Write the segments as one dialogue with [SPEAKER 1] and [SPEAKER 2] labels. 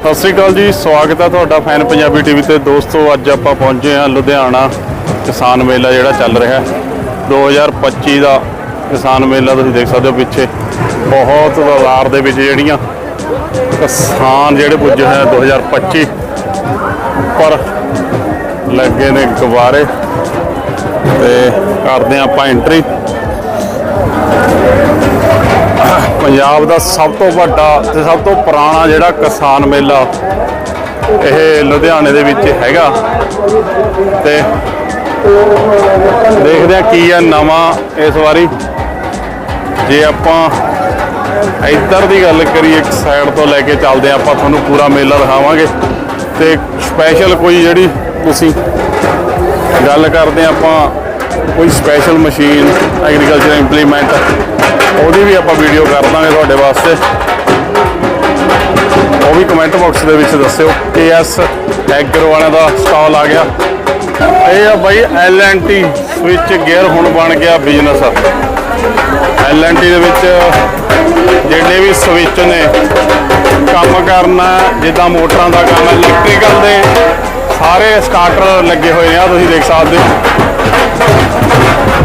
[SPEAKER 1] ਸਤਿ ਸ੍ਰੀ ਅਕਾਲ ਜੀ, ਸਵਾਗਤ ਹੈ ਤੁਹਾਡਾ ਫੈਨ ਪੰਜਾਬੀ ਟੀਵੀ ਤੇ। ਦੋਸਤੋ, ਅੱਜ ਆਪਾਂ ਪਹੁੰਚੇ ਹਾਂ ਲੁਧਿਆਣਾ ਕਿਸਾਨ ਮੇਲਾ ਜਿਹੜਾ ਚੱਲ ਰਿਹਾ ਹੈ। 2025 ਦਾ ਕਿਸਾਨ ਮੇਲਾ ਤੁਸੀਂ ਦੇਖ ਸਕਦੇ ਹੋ ਪਿੱਛੇ। ਬਹੁਤ ਬਾਜ਼ਾਰ ਦੇ ਵਿੱਚ ਜਿਹੜੀਆਂ ਕਿਸਾਨ ਜਿਹੜੇ ਪੁੱਜੇ ਹੋਏ ਆ 2025 ਉੱਪਰ ਲੱਗੇ ਨੇ ਗੁਬਾਰੇ ਤੇ ਕਰਦੇ ਹਾਂ ਆਪਾਂ ਐਂਟਰੀ ਪੰਜਾਬ ਦਾ ਸਭ ਤੋਂ ਵੱਡਾ ਤੇ ਸਭ ਤੋਂ ਪੁਰਾਣਾ ਜਿਹੜਾ ਕਿਸਾਨ ਮੇਲਾ ਇਹ ਲੁਧਿਆਣੇ ਦੇ ਵਿੱਚ ਹੈਗਾ। ਤੇ ਦੇਖਦੇ ਆ ਕੀ ਆ ਨਵਾਂ ਇਸ ਵਾਰੀ। ਜੇ ਆਪਾਂ ਇੱਧਰ ਦੀ ਗੱਲ ਕਰੀਏ, ਇੱਕ ਸਾਈਡ ਤੋਂ ਲੈ ਕੇ ਚੱਲਦੇ ਆ ਆਪਾਂ ਤੁਹਾਨੂੰ ਪੂਰਾ ਮੇਲਾ ਦਿਖਾਵਾਂਗੇ। ਤੇ ਸਪੈਸ਼ਲ ਕੋਈ ਜਿਹੜੀ ਤੁਸੀਂ ਗੱਲ ਕਰਦੇ ਆ ਆਪਾਂ ਕੋਈ ਸਪੈਸ਼ਲ ਮਸ਼ੀਨ ਐਗਰੀਕਲਚਰ ਇੰਪਲੀਮੈਂਟ ਉਹਦੀ ਵੀ ਆਪਾਂ ਵੀਡੀਓ ਕਰ ਦਾਂਗੇ ਤੁਹਾਡੇ ਵਾਸਤੇ। ਉਹ ਵੀ ਕਮੈਂਟ ਬਾਕਸ ਦੇ ਵਿੱਚ ਦੱਸਿਓ। ਕੇਐਸ ਐਗਰੋ ਵਾਲਿਆਂ ਦਾ ਸਟਾਲ ਆ ਗਿਆ। ਇਹ ਆ ਬਾਈ ਐਲਐਨਟੀ ਸਵਿਚ ਗੇਅਰ ਹੁਣ ਬਣ ਗਿਆ ਬਿਜ਼ਨਸ ਐਲਐਨਟੀ ਦੇ ਵਿੱਚ ਜਿਹੜੇ ਵੀ ਸਵਿਚ ਨੇ, ਕੰਮ ਕਰਨਾ, ਜਿੱਦਾਂ ਮੋਟਰਾਂ ਦਾ ਕੰਮ ਇਲੈਕਟ੍ਰੀਕਲ ਦੇ ਸਾਰੇ ਸਟਾਰਟਰ ਲੱਗੇ ਹੋਏ ਆ, ਤੁਸੀਂ ਦੇਖ ਸਕਦੇ ਹੋ।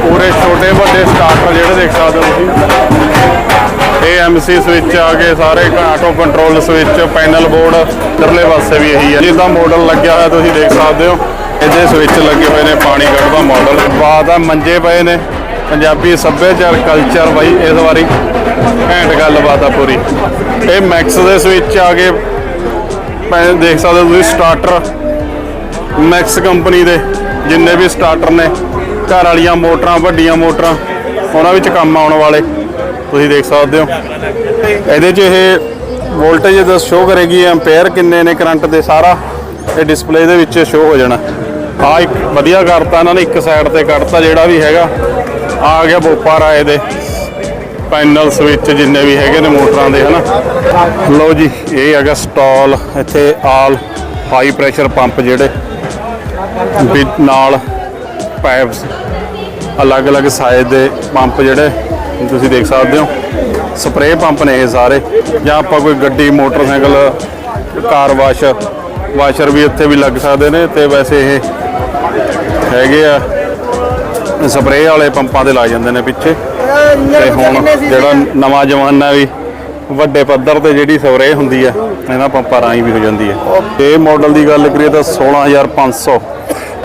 [SPEAKER 1] ਪੂਰੇ ਵੱਡੇ ਵੱਡੇ ਸਟਾਰਟਰ ਜਿਹੜੇ ਦੇਖ ਸਕਦੇ ਹੋ ਤੁਸੀਂ। ਇਹ ਐਮਸੀ ਸਵਿਚ ਆ ਕੇ ਸਾਰੇ auto control switch panel board ਇਧਰਲੇ ਪਾਸੇ ਵੀ ਇਹੀ ਹੈ ਜਿਹਦਾ ਮਾਡਲ ਲੱਗਿਆ ਹੋਇਆ ਤੁਸੀਂ ਦੇਖ ਸਕਦੇ ਹੋ, ਇਹਦੇ ਸਵਿਚ ਲੱਗੇ ਹੋਏ ਨੇ ਪਾਣੀ ਕੱਢਦਾ ਮਾਡਲ ਬਾਅਦ ਆ ਮੰਜੇ ਪਏ ਨੇ, ਪੰਜਾਬੀ ਸੱਭਿਆਚਾਰ ਕਲਚਰ ਬਾਈ, ਇਸ ਵਾਰੀ ਘੈਂਟ ਗੱਲਬਾਤ ਆ ਪੂਰੀ। ਇਹ ਮੈਕਸ ਦੇ ਸਵਿਚ ਆ ਕੇ ਪੈ- ਦੇਖ ਸਕਦੇ ਹੋ ਤੁਸੀਂ ਸਟਾਰਟਰ ਮੈਕਸ ਕੰਪਨੀ ਦੇ ਜਿੰਨੇ ਵੀ ਸਟਾਰਟਰ ਨੇ ਘਰ ਵਾਲੀਆਂ ਮੋਟਰਾਂ, ਵੱਡੀਆਂ ਮੋਟਰਾਂ, ਉਹਨਾਂ ਵਿੱਚ ਕੰਮ ਆਉਣ ਵਾਲੇ, ਤੁਸੀਂ ਦੇਖ ਸਕਦੇ ਹੋ। ਇਹਦੇ 'ਚ ਇਹ ਵੋਲਟੇਜ ਦਾ ਸ਼ੋਅ ਕਰੇਗੀ ਐਂਪੀਅਰ ਕਿੰਨੇ ਨੇ ਕਰੰਟ ਦੇ ਸਾਰਾ, ਇਹ ਡਿਸਪਲੇ ਦੇ ਵਿੱਚ ਸ਼ੋਅ ਹੋ ਜਾਣਾ। ਆ ਇੱਕ ਵਧੀਆ ਕਰਤਾ ਇਹਨਾਂ ਨੇ, ਇੱਕ ਸਾਈਡ ਤੇ ਕੱਢਤਾ ਜਿਹੜਾ ਵੀ ਹੈਗਾ। ਆ ਗਿਆ ਬੋਪਾਰਾ ਇਹਦੇ ਪੈਨਲ ਸਵਿਚ ਜਿੰਨੇ ਵੀ ਹੈਗੇ ਨੇ ਮੋਟਰਾਂ ਦੇ, ਹਨਾ। ਲਓ ਜੀ, ਇਹ ਹੈਗਾ ਸਟਾਲ ਇੱਥੇ ਆਲ ਹਾਈ ਪ੍ਰੈਸ਼ਰ ਪੰਪ ਜਿਹੜੇ, ਵੀ ਨਾਲ ਪਾਈਪਸ ਅਲੱਗ-ਅਲੱਗ ਸਾਈਜ਼ ਦੇ ਪੰਪ ਜਿਹੜੇ ਤੁਸੀਂ ਦੇਖ ਸਕਦੇ ਹੋ। ਸਪਰੇਅ ਪੰਪ ਨੇ ਇਹ ਸਾਰੇ। ਜਾਂ ਆਪਾਂ ਕੋਈ ਗੱਡੀ, ਮੋਟਰਸਾਈਕਲ, ਕਾਰ ਵਾਸ਼ ਵਾਸ਼ਰ ਵੀ ਇੱਥੇ ਵੀ ਲੱਗ ਸਕਦੇ ਨੇ ਤੇ ਵੈਸੇ ਇਹ ਹੈਗੇ ਆ। ਸਪਰੇਅ ਵਾਲੇ ਪੰਪਾਂ 'ਤੇ ਲਾ ਜਾਂਦੇ ਨੇ ਪਿੱਛੇ। ਤੇ ਹੁਣ ਜਿਹੜਾ ਨਵਾਂ ਜ਼ਮਾਨਾ ਵੀ, ਵੱਡੇ ਪੱਧਰ ਤੇ ਜਿਹੜੀ ਸਪਰੇਅ ਹੁੰਦੀ ਹੈ ਇਹਨਾਂ ਪੰਪਾਂ ਰਾਹੀਂ ਵੀ ਹੋ ਜਾਂਦੀ ਹੈ ਇਹ ਮਾਡਲ ਦੀ ਗੱਲ ਕਰੀਏ ਤਾਂ 16500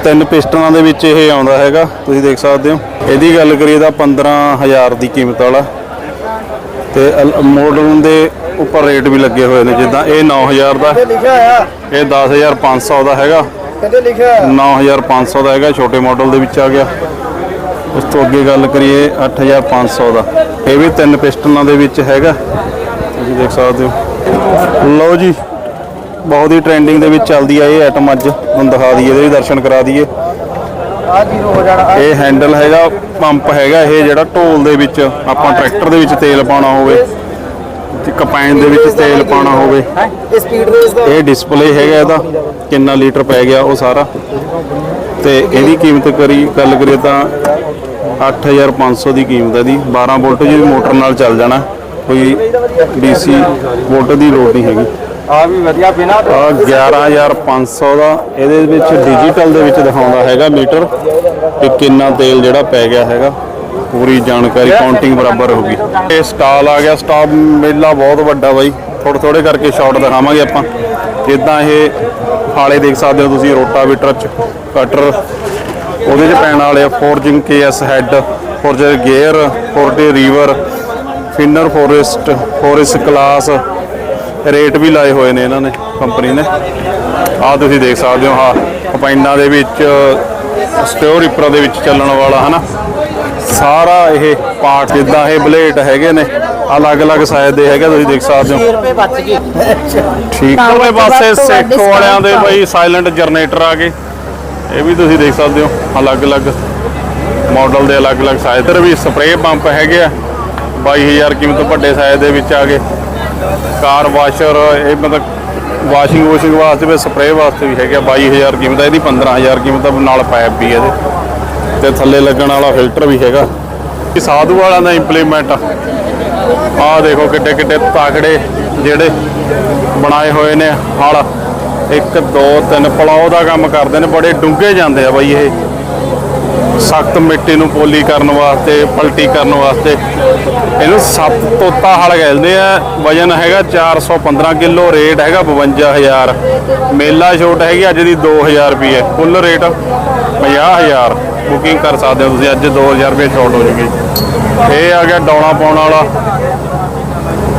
[SPEAKER 1] ਤਿੰਨ ਪਿਸਟਨਾਂ ਦੇ ਵਿੱਚ ਇਹ ਆਉਂਦਾ ਹੈਗਾ ਤੁਸੀਂ ਦੇਖ ਸਕਦੇ ਹੋ। ਇਹਦੀ ਗੱਲ ਕਰੀਏ ਤਾਂ 15000 ਦੀ ਕੀਮਤ ਵਾਲਾ। ਤੇ ਮਾਡਲ ਦੇ ਉੱਪਰ ਰੇਟ ਵੀ ਲੱਗੇ ਹੋਏ ਨੇ ਜਿੱਦਾਂ ਇਹ 9000 ਦਾ। ਇਹ 10500 ਦਾ ਹੈਗਾ।
[SPEAKER 2] ਕਦੇ ਲਿਖਿਆ
[SPEAKER 1] 9500 ਦਾ ਹੈਗਾ ਛੋਟੇ ਮਾਡਲ ਦੇ ਵਿੱਚ ਆ ਗਿਆ। ਉਸ ਤੋਂ ਅੱਗੇ ਗੱਲ ਕਰੀਏ 8500 ਦਾ। ਇਹ ਵੀ ਤਿੰਨ ਪਿਸਟਨਾਂ ਦੇ ਵਿੱਚ ਹੈਗਾ। ਤੁਸੀਂ ਦੇਖ ਸਕਦੇ ਹੋ। ਲਓ ਜੀ ਬਹੁਤ ਹੀ ਟ੍ਰੈਂਡਿੰਗ ਦੇ ਵਿੱਚ ਚੱਲਦੀ ਆ ਇਹ ਆਈਟਮ ਅੱਜ। ਤੁਹਾਨੂੰ ਦਿਖਾ ਦਈਏ, ਇਹਦੇ ਵੀ ਦਰਸ਼ਨ ਕਰਾ ਦਈਏ।
[SPEAKER 2] ਆ ਜ਼ੀਰੋ ਹੋ ਜਾਣਾ
[SPEAKER 1] ਇਹ ਹੈਂਡਲ ਹੈਗਾ ਪੰਪ ਹੈਗਾ ਇਹ ਜਿਹੜਾ ਢੋਲ ਦੇ ਵਿੱਚ, ਆਪਾਂ ਟਰੈਕਟਰ ਦੇ ਵਿੱਚ ਤੇਲ ਪਾਉਣਾ ਹੋਵੇ ਤੇ ਕੰਪਾਈਨ ਦੇ ਵਿੱਚ ਤੇਲ ਪਾਉਣਾ ਹੋਵੇ।
[SPEAKER 2] ਇਹ ਸਪੀਡ ਰੇਸ ਦਾ
[SPEAKER 1] ਇਹ ਡਿਸਪਲੇ ਹੈਗਾ ਇਹਦਾ, ਕਿੰਨਾ ਲੀਟਰ ਪੈ ਗਿਆ ਉਹ ਸਾਰਾ। ਤੇ ਇਹਦੀ ਕੀਮਤ ਕਰੀ, ਗੱਲ ਕਰੀਏ ਤਾਂ 8500 ਦੀ ਕੀਮਤ ਹੈ ਦੀ 12 ਵੋਲਟ ਦੀ ਮੋਟਰ ਨਾਲ ਚੱਲ ਜਾਣਾ, ਕੋਈ ਡੀਸੀ ਵੋਲਟ ਦੀ ਲੋੜ ਨਹੀਂ ਹੈਗੀ।
[SPEAKER 2] ਆ ਵੀ ਵਧੀਆ ਬਿਨਾ
[SPEAKER 1] ਆ 11500 ਦਾ, ਇਹਦੇ ਵਿੱਚ ਡਿਜੀਟਲ ਦੇ ਵਿੱਚ ਦਿਖਾਉਂਦਾ ਹੈਗਾ ਮੀਟਰ ਕਿ ਕਿੰਨਾ ਤੇਲ ਜਿਹੜਾ ਪੈ ਗਿਆ ਹੈਗਾ। ਪੂਰੀ ਜਾਣਕਾਰੀ ਕਾਊਂਟਿੰਗ ਬਰਾਬਰ ਹੋਗੀ ਇਹ ਸਟਾਲ ਆ ਗਿਆ ਸਟਾਪ ਮੇਲਾ ਬਹੁਤ ਵੱਡਾ ਬਾਈ। ਥੋੜੇ ਥੋੜੇ ਕਰਕੇ ਸ਼ਾਰਟ ਦਿਖਾਵਾਂਗੇ ਆਪਾਂ। ਜਿੱਦਾਂ ਇਹ ਹਾਲੇ ਦੇਖ ਸਕਦੇ ਹੋ ਤੁਸੀਂ, ਰੋਟਾਵੀਟਰ ਚ ਕਟਰ ਉਹਦੇ ਚ ਪੈਣ ਵਾਲੇ ਆ forging KS head forger gear ਫੋਰਟੇ ਰੀਵਰ ਫਿਨਰ ਫੋਰੈਸਟ ਫੋਰੈਸਟ ਕਲਾਸ ਰੇਟ ਵੀ ਲਾਏ ਹੋਏ ਨੇ ਇਹਨਾਂ ਨੇ ਕੰਪਨੀ ਨੇ। ਆਹ ਤੁਸੀਂ ਦੇਖ ਸਕਦੇ ਹੋ ਹਾਂ ਕੰਪਾਈਨਾਂ ਦੇ ਵਿੱਚ ਸਟਿਓ ਰੀਪਰ ਦੇ ਵਿੱਚ ਚੱਲਣ ਵਾਲਾ ਹਨਾ? ਸਾਰਾ ਇਹ ਪਾਰਟ ਜਿੱਦਾਂ ਇਹ ਬਲੇਡ ਹੈਗੇ ਨੇ ਅਲੱਗ-ਅਲੱਗ ਸਾਈਜ਼ ਦੇ ਹੈਗੇ ਤੁਸੀਂ ਦੇਖ ਸਕਦੇ ਹੋ।
[SPEAKER 2] ਰੁਪਏ ਬਚ ਗਏ।
[SPEAKER 1] ਠੀਕ ਵਾਲੇ ਪਾਸੇ ਸੇਕੋ ਵਾਲਿਆਂ ਦੇ ਬਈ ਸਾਇਲੈਂਟ ਜਨਰੇਟਰ ਆ ਗਏ। ਇਹ ਵੀ ਤੁਸੀਂ ਦੇਖ ਸਕਦੇ ਹੋ ਅਲੱਗ-ਅਲੱਗ ਮਾਡਲ ਦੇ ਅਲੱਗ-ਅਲੱਗ ਸਾਈਜ਼ ਤੇ ਵੀ ਸਪਰੇਅ ਪੰਪ ਹੈਗੇ ਆ 22000 ਕੀਮਤ ਵੱਡੇ ਸਾਈਜ਼ ਦੇ ਵਿੱਚ ਆ ਗਏ। ਕਾਰ ਵਾਸ਼ਰ ਇਹ ਮਤਲਬ ਵਾਸ਼ਿੰਗ ਵਾਸ਼ਿੰਗ ਵਾਸਤੇ ਵੀ ਸਪਰੇਅ ਵਾਸਤੇ ਵੀ ਹੈਗੇ ਆ 22000 ਕੀਮਤ ਆ, ਇਹਦੀ 15000 ਕੀਮਤ ਆ, ਨਾਲ ਪਾਈਪ ਵੀ ਇਹਦੇ। ਤੇ ਥੱਲੇ ਲੱਗਣ ਵਾਲਾ ਫਿਲਟਰ ਵੀ ਹੈਗਾ। ਇਹ ਸਾਧੂ ਵਾਲਿਆਂ ਦਾ ਇੰਪਲੀਮੈਂਟ ਆਹ ਦੇਖੋ ਕਿੱਡੇ ਕਿੱਡੇ ਤਾਕੜੇ ਜਿਹੜੇ ਬਣਾਏ ਹੋਏ ਨੇ। ਹਲ ਇੱਕ ਦੋ ਤਿੰਨ ਪਲਾਉ ਦਾ ਕੰਮ ਕਰਦੇ ਨੇ ਬੜੇ ਡੂੰਘੇ ਜਾਂਦੇ ਆ ਬਾਈ ਇਹ। ਸਖਤ ਮਿੱਟੀ ਨੂੰ ਪੋਲੀ ਕਰਨ ਵਾਸਤੇ, ਪਲਟੀ ਕਰਨ ਵਾਸਤੇ। ਇਹਨੂੰ ਸੱਤ ਤੋਤਾ ਹਲ ਕਹਿੰਦੇ ਆ। ਵਜਨ ਹੈਗਾ 415 ਕਿਲੋ, ਰੇਟ ਹੈਗਾ 52000 ਮੇਲਾ ਛੋਟ ਹੈਗੀ ਅੱਜ ਦੀ 2000 ਰੁਪਏ ਕੁੱਲ ਰੇਟ 50000 ਬੁਕਿੰਗ ਕਰ ਸਕਦੇ ਹੋ ਤੁਸੀਂ, ਅੱਜ 2000 ਰੁਪਏ ਛੋਟ ਹੋ ਜੂਗੀ। ਇਹ ਆ ਗਿਆ ਡੌਣਾ ਪਾਉਣ ਵਾਲਾ।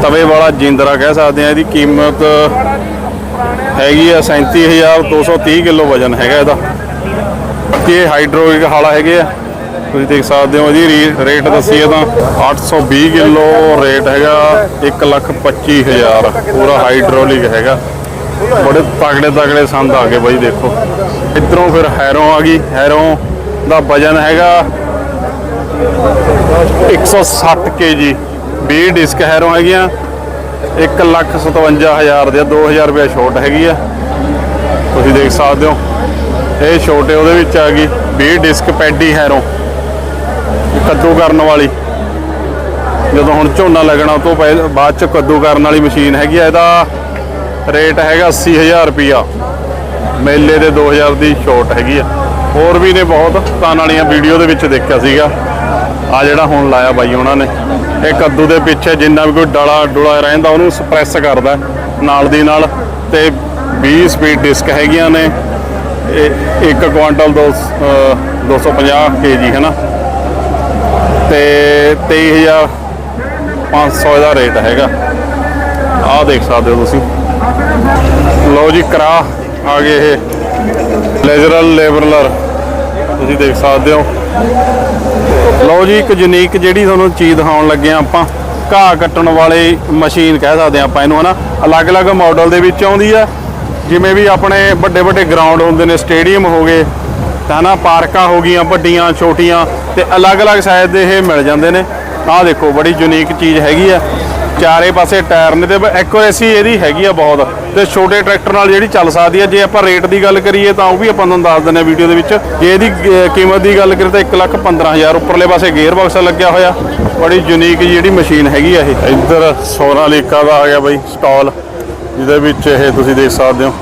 [SPEAKER 1] ਤਵੇ ਵਾਲਾ ਜਿੰਦਰਾ ਕਹਿ ਸਕਦੇ ਆ, ਇਹਦੀ ਕੀਮਤ ਹੈਗੀ ਆ 37230 ਕਿਲੋ ਵਜਨ ਹੈਗਾ ਇਹਦਾ। ਕਿ ਇਹ ਹਾਈਡ੍ਰੋਲਿਕ ਹਾਲਾ ਹੈਗੇ ਆ। ਤੁਸੀਂ ਦੇਖ ਸਕਦੇ ਹੋ ਇਹਦੀ ਰੀ- ਰੇਟ ਦੱਸੀਏ ਤਾਂ 820 ਕਿਲੋ ਰੇਟ ਹੈਗਾ 125000 ਪੂਰਾ ਹਾਈਡ੍ਰੋਲਿਕ ਹੈਗਾ। ਬੜੇ ਤਗੜੇ ਤਗੜੇ ਸੰਦ ਆ ਗਏ ਬਾਈ, ਦੇਖੋ। ਇਧਰੋਂ ਫਿਰ ਹੈਰੋ ਆ ਗਈ। ਹੈਰੋ ਦਾ ਵਜਨ ਹੈਗਾ 160 ਕੇਜੀ 20 ਡਿਸਕ ਹੈਰੋ ਹੈਗੀਆਂ। 157000 ਦੇ 2000 ਰੁਪਏ ਛੋਟ ਹੈਗੀ ਆ। ਤੁਸੀਂ ਦੇਖ ਸਕਦੇ ਹੋ। ਇਹ ਛੋਟੇ ਉਹਦੇ ਵਿੱਚ ਆ ਗਈ 20 ਡਿਸਕ ਪੈਡੀ ਹੈਰੋ ਕੱਦੂ ਕਰਨ ਵਾਲੀ। ਜਦੋਂ ਹੁਣ ਝੋਨਾ ਲੱਗਣਾ ਤੋਂ ਪਹਿਲਾਂ ਬਾਅਦ ਚ ਕੱਦੂ ਕਰਨ ਵਾਲੀ ਮਸ਼ੀਨ ਹੈਗੀ ਆ, ਇਹਦਾ ਰੇਟ ਹੈਗਾ 80000 ਰੁਪਿਆ ਮੇਲੇ ਦੇ 2000 ਦੀ ਛੋਟ ਹੈਗੀ ਆ। ਹੋਰ ਵੀ ਨੇ ਬਹੁਤ, ਤਾਂ ਵਾਲੀਆਂ ਵੀਡੀਓ ਦੇ ਵਿੱਚ ਦੇਖਿਆ ਸੀਗਾ। ਆ ਜਿਹੜਾ ਹੁਣ ਲਾਇਆ ਬਾਈ ਉਹਨਾਂ ਨੇ। ਇਹ ਕੱਦੂ ਦੇ ਪਿੱਛੇ ਜਿੰਨਾ ਵੀ ਕੋਈ ਡਲਾ ਡੁਲਾ ਰਹਿੰਦਾ, ਉਹਨੂੰ ਸਪਰੈਸ ਕਰਦਾ। ਨਾਲ ਦੀ ਨਾਲ ਤੇ 20 ਸਪੀਡ ਡਿਸਕ ਹੈਗੀਆਂ ਨੇ। ਇਹ 1 ਕੁਆਂਟਲ ਦੋ ਅਹ 250 ਕੇਜੀ, ਹੈ ਨਾ? ਤੇ 23500 ਦਾ ਰੇਟ ਹੈਗਾ। ਆਹ ਦੇਖ ਸਕਦੇ ਹੋ ਤੁਸੀਂ। ਲਓ ਜੀ ਕਰਾ ਆ ਗਏ ਇਹ ਲੈਜ਼ਰਲ ਲੇਬਰਲਰ। ਤੁਸੀਂ ਦੇਖ ਸਕਦੇ ਹੋ। ਲਓ ਜੀ, ਇੱਕ ਯੂਨੀਕ ਜਿਹੜੀ ਤੁਹਾਨੂੰ ਚੀਜ਼ ਦਿਖਾਉਣ ਲੱਗੇ ਆ ਆਪਾਂ। ਘਾਹ ਕੱਟਣ ਵਾਲੀ ਮਸ਼ੀਨ ਕਹਿ ਸਕਦੇ ਆ ਆਪਾਂ ਇਹਨੂੰ ਹਨਾ ਅਲੱਗ-ਅਲੱਗ ਮਾਡਲ ਦੇ ਵਿੱਚ ਆਉਂਦੀ ਆ। ਜਿਵੇਂ ਵੀ ਆਪਣੇ ਵੱਡੇ ਵੱਡੇ ਗਰਾਊਂਡ ਹੁੰਦੇ ਨੇ ਸਟੇਡੀਅਮ ਹੋ ਗਏ, ਤਾਂ ਨਾ ਪਾਰਕਾਂ ਹੋ ਗਈਆਂ, ਵੱਡੀਆਂ, ਛੋਟੀਆਂ, ਤੇ ਅਲੱਗ-ਅਲੱਗ ਸਾਈਜ਼ ਦੇ ਇਹ ਮਿਲ ਜਾਂਦੇ ਨੇ। ਆਹ ਦੇਖੋ, ਬੜੀ ਯੂਨੀਕ ਚੀਜ਼ ਹੈਗੀ ਆ। ਚਾਰੇ ਪਾਸੇ ਟਾਇਰ ਨੇ ਤੇ ਐਕੂਰੇਸੀ ਇਹਦੀ ਹੈਗੀ ਆ ਬਹੁਤ। ਤੇ ਛੋਟੇ ਟਰੈਕਟਰ ਨਾਲ ਜਿਹੜੀ ਚੱਲ ਸਕਦੀ ਆ, ਜੇ ਆਪਾਂ ਰੇਟ ਦੀ ਗੱਲ ਕਰੀਏ, ਤਾਂ ਉਹ ਵੀ ਆਪਾਂ ਤੁਹਾਨੂੰ ਦੱਸ ਦਿੰਦੇ ਆ ਵੀਡੀਓ ਦੇ ਵਿੱਚ। ਜੇ ਇਹਦੀ ਕੀਮਤ ਦੀ ਗੱਲ ਕਰੀਏ, ਤਾਂ 115000 ਉੱਪਰਲੇ ਪਾਸੇ ਗੇਅਰ ਬਾਕਸ ਲੱਗਿਆ ਹੋਇਆ। ਬੜੀ ਯੂਨੀਕ ਜਿਹੜੀ ਮਸ਼ੀਨ ਹੈਗੀ ਆ ਇਹ। ਇੱਧਰ ਸੋਨਾਲੀਕਾ ਦਾ ਆ ਗਿਆ ਬਾਈ ਸਟਾਲ ਜਿਹਦੇ ਵਿੱਚ ਇਹ ਤੁਸੀਂ ਦੇਖ ਸਕਦੇ ਹੋ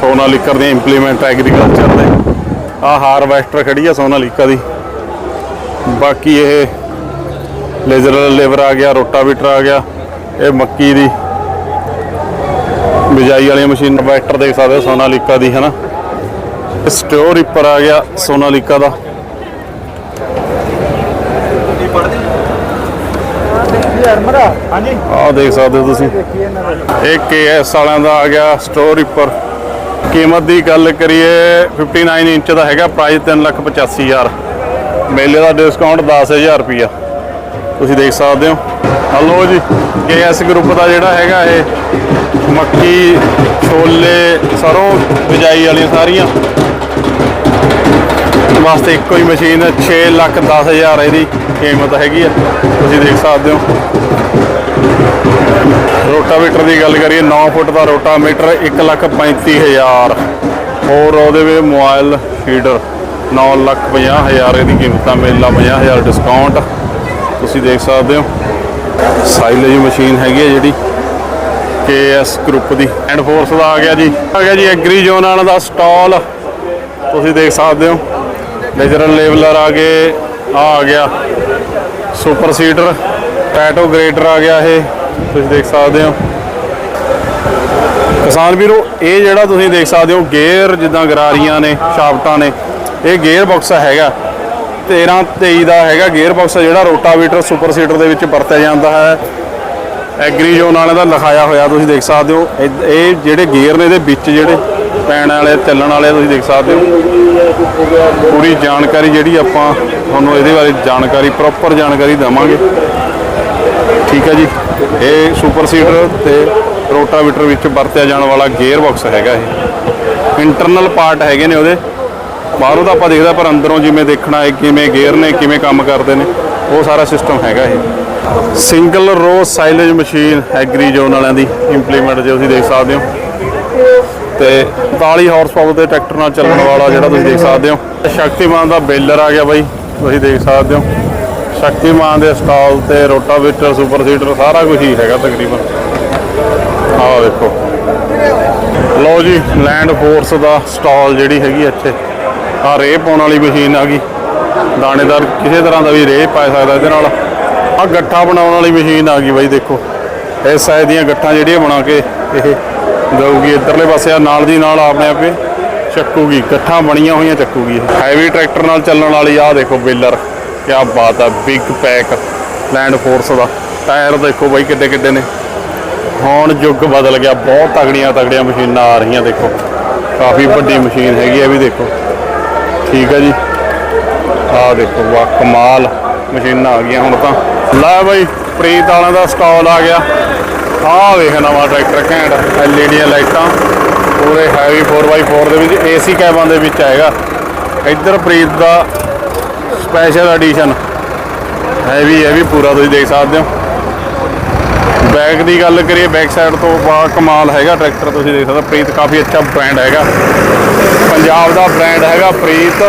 [SPEAKER 1] ਸੋਨਾਲੀਕਰ ਦੀ ਇੰਪਲੀਮੈਂਟ ਐਗਰੀਕਲਚਰ ਦੇ। ਆ ਹਾਰਵੈਸਟਰ ਖੜੀ ਆ ਸੋਨਾਲੀਕਾ ਦੀ। ਬਾਕੀ ਇਹ ਲੇਜ਼ਰ ਲੇਵਰ ਆ ਗਿਆ ਰੋਟਾਵੀਟਰ ਆ ਗਿਆ, ਇਹ ਮੱਕੀ ਦੀ ਬਿਜਾਈ ਵਾਲੀ ਮਸ਼ੀਨ ਵੈਕਟਰ ਦੇਖ ਸਕਦੇ ਹੋ ਸੋਨਾਲੀਕਾ ਦੀ ਹੈ ਨਾ ਸਟੋਰ ਰਿਪਰ ਆ ਗਿਆ ਸੋਨਾਲੀਕਾ ਦਾ।
[SPEAKER 2] ਹਾਂਜੀ।
[SPEAKER 1] ਆਹ ਦੇਖ ਸਕਦੇ ਹੋ ਤੁਸੀਂ। ਇਹ ਕੇਐਸ ਵਾਲਿਆਂ ਦਾ ਆ ਗਿਆ ਸਟੋਰ ਰਿਪਰ ਕੀਮਤ ਦੀ ਗੱਲ ਕਰੀਏ 59 ਇੰਚ ਦਾ ਹੈਗਾ ਪ੍ਰਾਈਸ 385000 ਮੇਲੇ ਦਾ ਡਿਸਕਾਊਂਟ 10000 ਰੁਪਿਆ ਤੁਸੀਂ ਦੇਖ ਸਕਦੇ ਹੋ। ਹਲੋ ਜੀ ਕੇਐਸ ਗਰੁੱਪ ਦਾ ਜਿਹੜਾ ਹੈਗਾ ਇਹ। ਮੱਕੀ ਛੋਲੇ ਸਰੋਂ ਬਿਜਾਈ ਵਾਲੀਆਂ ਸਾਰੀਆਂ। ਵਾਸਤੇ ਇੱਕੋ ਹੀ ਮਸ਼ੀਨ 6 ਲੱਖ 10000 ਇਹਦੀ, ਕੀਮਤ ਹੈਗੀ ਆ ਤੁਸੀਂ ਦੇਖ ਸਕਦੇ ਹੋ। ਰੋਟਾਵੇਟਰ ਦੀ ਗੱਲ ਕਰੀਏ 9 ਫੁੱਟ ਦਾ ਰੋਟਾਵੇਟਰ 1 ਲੱਖ 35000 ਹੋਰ ਉਹਦੇ ਵਿੱਚ ਮੋਬਾਈਲ ਫੀਡਰ 9 ਲੱਖ 50000 ਇਹਦੀ ਕੀਮਤਾਂ, ਮੇਲਾ 50000 ਡਿਸਕਾਊਂਟ ਤੁਸੀਂ ਦੇਖ ਸਕਦੇ ਹੋ ਸਾਈਲੇਜ ਮਸ਼ੀਨ ਹੈਗੀ ਹੈ ਜਿਹੜੀ KS ਗਰੁੱਪ ਦੀ। ਐਂਡ ਫੋਰਸ ਦਾ ਆ ਗਿਆ ਜੀ। ਆ ਗਿਆ ਜੀ ਐਗਰੀ ਜ਼ੋਨ ਵਾਲਾ ਦਾ ਸਟਾਲ ਤੁਸੀਂ ਦੇਖ ਸਕਦੇ ਹੋ ਨੈਚੁਰਲ ਲੇਵਲਰ ਆ ਗਏ, ਆ ਆ ਗਿਆ। ਸੁਪਰ ਸੀਡਰ ਟੈਟੋ ਗ੍ਰੇਡਰ ਆ ਗਿਆ ਇਹ, ਤੁਸੀਂ ਦੇਖ ਸਕਦੇ ਹੋ। ਕਿਸਾਨ ਵੀਰੋ, ਇਹ ਜਿਹੜਾ ਤੁਸੀਂ ਦੇਖ ਸਕਦੇ ਹੋ ਗੇਅਰ ਜਿੱਦਾਂ ਗਰਾਰੀਆਂ ਨੇ, ਸ਼ਾਫਟਾਂ ਨੇ, ਇਹ ਗੇਅਰ ਬਾਕਸ ਹੈਗਾ। 13 23 ਦਾ ਹੈਗਾ ਗੇਅਰ ਬਾਕਸ ਜਿਹੜਾ ਰੋਟਾਵੀਟਰ ਸੁਪਰ ਸੀਡਰ ਦੇ ਵਿੱਚ ਵਰਤਿਆ ਜਾਂਦਾ ਹੈ। ਐਗਰੀ ਜ਼ੋਨ ਵਾਲੇ ਦਾ ਲਿਖਾਇਆ ਹੋਇਆ, ਤੁਸੀਂ ਦੇਖ ਸਕਦੇ ਹੋ। ਇਹ- ਇਹ ਜਿਹੜੇ ਗੇਅਰ ਨੇ, ਇਹਦੇ ਵਿੱਚ ਜਿਹੜੇ ਪੈਣ ਵਾਲੇ, ਚੱਲਣ ਵਾਲੇ ਤੁਸੀਂ ਦੇਖ ਸਕਦੇ ਹੋ। ਪੂਰੀ ਜਾਣਕਾਰੀ ਜਿਹੜੀ ਆਪਾਂ ਤੁਹਾਨੂੰ ਇਹਦੇ ਬਾਰੇ ਜਾਣਕਾਰੀ ਪ੍ਰੋਪਰ ਜਾਣਕਾਰੀ ਦੇਵਾਂਗੇ। ਠੀਕ ਹੈ ਜੀ। ਇਹ ਸੁਪਰ ਸੀਡਰ ਤੇ ਰੋਟਾਵੀਟਰ ਵਿੱਚ ਵਰਤਿਆ ਜਾਣ ਵਾਲਾ ਗੇਅਰ ਬਾਕਸ ਹੈਗਾ ਇਹ। ਇੰਟਰਨਲ ਪਾਰਟ ਹੈਗੇ ਨੇ ਉਹਦੇ। ਬਾਹਰੋਂ ਤਾਂ ਆਪਾਂ ਦੇਖਦਾ ਪਰ ਅੰਦਰੋਂ ਜਿਵੇਂ ਦੇਖਣਾ ਹੈ, ਕਿਵੇਂ ਗੇਅਰ ਨੇ, ਕਿਵੇਂ ਕੰਮ ਕਰਦੇ ਨੇ, ਉਹ ਸਾਰਾ ਸਿਸਟਮ ਹੈਗਾ ਇਹ। ਸਿੰਗਲ ਰੋ ਸਾਈਲੇਜ ਮਸ਼ੀਨ ਐਗਰੀ ਜ਼ੋਨ ਵਾਲਿਆਂ ਦੀ। ਇੰਪਲੀਮੈਂਟ ਜੇ ਤੁਸੀਂ ਦੇਖ ਸਕਦੇ ਹੋ। ਤੇ 45 ਹਾਰਸ ਪਾਵਰ ਦੇ ਟਰੈਕਟਰ ਨਾਲ ਚੱਲਣ ਵਾਲਾ ਜਿਹੜਾ ਤੁਸੀਂ ਦੇਖ ਸਕਦੇ ਹੋ। ਸ਼ਕਤੀਮਾਨ ਦਾ ਬੇਲਰ ਆ ਗਿਆ ਬਾਈ, ਤੁਸੀਂ ਦੇਖ ਸਕਦੇ ਹੋ। ਸ਼ਕਤੀਮਾਨ ਦੇ ਸਟਾਲ ਤੇ ਰੋਟਾਵੇਟਰ ਸੁਪਰ ਸੀਡਰ ਸਾਰਾ ਕੁਝ ਹੀ ਹੈਗਾ ਤਕਰੀਬਨ। ਆਹ ਦੇਖੋ ਲਓ ਜੀ ਲੈਂਡ ਫੋਰਸ ਦਾ ਸਟਾਲ ਜਿਹੜੀ ਹੈਗੀ ਇੱਥੇ। ਆ ਰੇਹ ਪਾਉਣ ਵਾਲੀ ਮਸ਼ੀਨ ਆ ਗਈ। ਦਾਣੇਦਾਰ ਕਿਸੇ ਤਰ੍ਹਾਂ ਦਾ ਵੀ ਰੇਹ ਪਾ ਸਕਦਾ ਇਹਦੇ ਨਾਲ। ਆ ਗੱਠਾ ਬਣਾਉਣ ਵਾਲੀ ਮਸ਼ੀਨ ਆ ਗਈ ਬਾਈ, ਦੇਖੋ। ਇਸ ਸਾਈਜ਼ ਦੀਆਂ ਗੱਠਾਂ ਜਿਹੜੀਆਂ ਬਣਾ ਕੇ ਇਹ ਦਊਗੀ ਇੱਧਰਲੇ ਪਾਸੇ ਆ, ਨਾਲ ਦੀ ਨਾਲ ਆਪਣੇ ਆਪੇ ਚੱਕੂਗੀ ਗੱਠਾਂ ਬਣੀਆਂ ਹੋਈਆਂ ਚੱਕੂਗੀ ਹੈਵੀ ਟਰੈਕਟਰ ਨਾਲ ਚੱਲਣ ਵਾਲੀ ਆ ਦੇਖੋ ਬੇਲਰ ਕੀ ਬਾਤ ਆ ਬਿਗ ਪੈਕ ਲੈਂਡ ਫੋਰਸ ਦਾ। ਟਾਇਰ ਦੇਖੋ ਬਾਈ ਕਿੱਡੇ ਕਿੱਡੇ ਨੇ। ਹੁਣ ਯੁੱਗ ਬਦਲ ਗਿਆ, ਬਹੁਤ ਤਗੜੀਆਂ ਤਗੜੀਆਂ ਮਸ਼ੀਨਾਂ ਆ ਰਹੀਆਂ ਦੇਖੋ। ਕਾਫੀ ਵੱਡੀ ਮਸ਼ੀਨ ਹੈਗੀ ਆ ਵੀ ਦੇਖੋ। ਠੀਕ ਹੈ ਜੀ। ਆਹ ਦੇਖੋ ਵਾਹ, ਕਮਾਲ ਮਸ਼ੀਨਾਂ ਆ ਗਈਆਂ ਹੁਣ ਤਾਂ। ਲੈ ਬਾਈ, ਪ੍ਰੀਤ ਵਾਲਿਆਂ ਦਾ ਸਟਾਲ ਆ ਗਿਆ। ਆਹ ਵੇਖ ਨਵਾਂ ਟਰੈਕਟਰ, ਘੈਂਟ ਐਲਈਡੀ ਲਾਈਟਾਂ, ਪੂਰੇ ਹੈਵੀ 4x4 ਦੇ ਵਿੱਚ, ਏਸੀ ਕੈਬਾਂ ਦੇ ਵਿੱਚ ਆਏਗਾ ਇੱਧਰ ਪ੍ਰੀਤ ਦਾ ਸਪੈਸ਼ਲ ਐਡੀਸ਼ਨ ਹੈਵੀ ਹੈ ਵੀ ਪੂਰਾ ਤੁਸੀਂ ਦੇਖ ਸਕਦੇ ਹੋ। ਬੈਕ ਦੀ ਗੱਲ ਕਰੀਏ ਬੈਕ ਸਾਈਡ ਤੋਂ ਬਾ ਕਮਾਲ ਹੈਗਾ ਟਰੈਕਟਰ, ਤੁਸੀਂ ਦੇਖ ਸਕਦੇ ਪ੍ਰੀਤ ਕਾਫੀ ਅੱਛਾ ਬ੍ਰਾਂਡ ਹੈਗਾ। ਪੰਜਾਬ ਦਾ ਬ੍ਰਾਂਡ ਹੈਗਾ ਪ੍ਰੀਤ।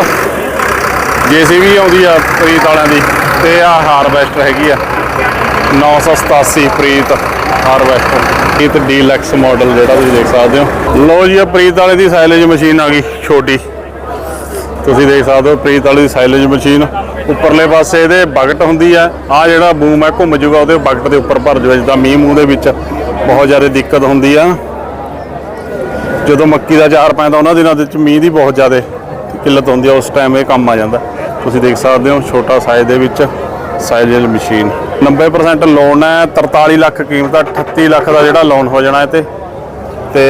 [SPEAKER 1] ਜੀਸੀਬੀ ਆਉਂਦੀ ਆ ਪ੍ਰੀਤ ਵਾਲਿਆਂ ਦੀ, ਤੇ ਆ ਹਾਰਵੈਸਟਰ ਹੈਗੀ ਆ। 987 Preet harvester Preet deluxe model ਜਿਹੜਾ ਤੁਸੀਂ ਦੇਖ ਸਕਦੇ ਹੋ। ਲੋ ਜੀ ਆ ਪ੍ਰੀਤ ਵਾਲੇ ਦੀ ਸਾਈਲੇਜ ਮਸ਼ੀਨ ਆ ਗਈ ਛੋਟੀ। ਤੁਸੀਂ ਦੇਖ ਸਕਦੇ ਹੋ ਪ੍ਰੀਤ ਵਾਲੀ ਦੀ ਸਾਈਲੇਜ ਮਸ਼ੀਨ ਉੱਪਰਲੇ ਪਾਸੇ ਇਹਦੇ ਬਗਟ ਹੁੰਦੀ ਆ। ਆ ਜਿਹੜਾ ਬੂਮ ਹੈ ਘੁੰਮ ਜੂਗਾ ਉਹਦੇ ਬਗਟ ਦੇ ਉੱਪਰ ਭਰ ਜਾਵੇ ਜਿੱਦਾਂ ਮੀਂਹ ਮੂੰਹ ਦੇ ਵਿੱਚ ਬਹੁਤ ਜ਼ਿਆਦਾ ਦਿੱਕਤ ਹੁੰਦੀ ਆ। ਜਦੋਂ ਮੱਕੀ ਦਾ ਚਾਰ ਪੈਂਦਾ, ਉਹਨਾਂ ਦਿਨਾਂ ਦੇ ਵਿੱਚ ਮੀਂਹ ਦੀ ਬਹੁਤ ਜ਼ਿਆਦਾ ਕਿੱਲਤ ਹੁੰਦੀ ਆ, ਉਸ ਟਾਈਮ ਇਹ ਕੰਮ ਆ ਜਾਂਦਾ। ਤੁਸੀਂ ਦੇਖ ਸਕਦੇ ਹੋ ਛੋਟਾ ਸਾਈਜ਼ ਦੇ ਵਿੱਚ ਸਾਈਲੇਜ ਮਸ਼ੀਨ 90% ਲੋਨ ਹੈ 43 ਲੱਖ ਕੀਮਤ ਆ 38 ਲੱਖ ਦਾ ਜਿਹੜਾ ਲੋਨ ਹੋ ਜਾਣਾ ਇਹ ਤੇ ਤੇ